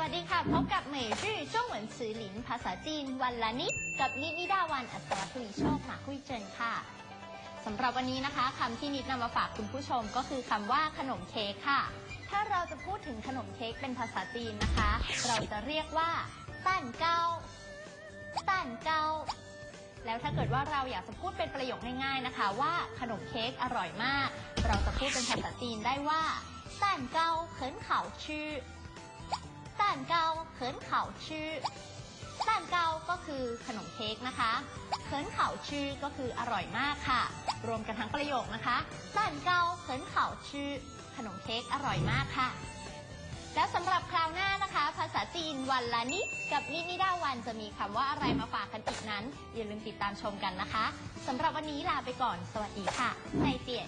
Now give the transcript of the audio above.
วัสดีค่ะ พบกับเหมยจื้อจ้งเหวินซือหลินภาษาจีน วันละนิด กับนิดนิดาวันอัศวคุยโชคหมาคุยเจินค่ะสำหรับวันนี้นะคะคำที่นิดนำมาฝากคุณผู้ชมก็คือคำว่าขนมเค้กค่ะ ถ้าเราจะพูดถึงขนมเค้กเป็นภาษาจีนนะคะ เราจะเรียกว่าต้านเก้าต้านเก้าแล้วถ้าเกิดว่าเราอยากจะพูดเป็นประโยคง่ายๆนะคะ ว่าขนมเค้กอร่อยมาก เราจะพูดเป็นภาษาจีนได้ว่าต้านเก้าเขินเข่าชื่อ ต้านเก้าเขินเข่าชื่อต้านเกาก็คือขนมเค้กนะคะเขินเข่าชื่อก็คืออร่อยมากค่ะ รวมกันทั้งประโยคนะคะต้านเกาเขินเข่าชื่อ ขนมเค้กอร่อยมากค่ะ แล้วสำหรับคราวหน้านะคะ ภาษาจีนวันละนิดกับนิดนิดาวันจะมีคำว่าอะไรมาฝากกันอีกนั้น อย่าลืมติดตามชมกันนะคะสำหรับวันนี้ลาไปก่อน สวัสดีค่ะในเตีย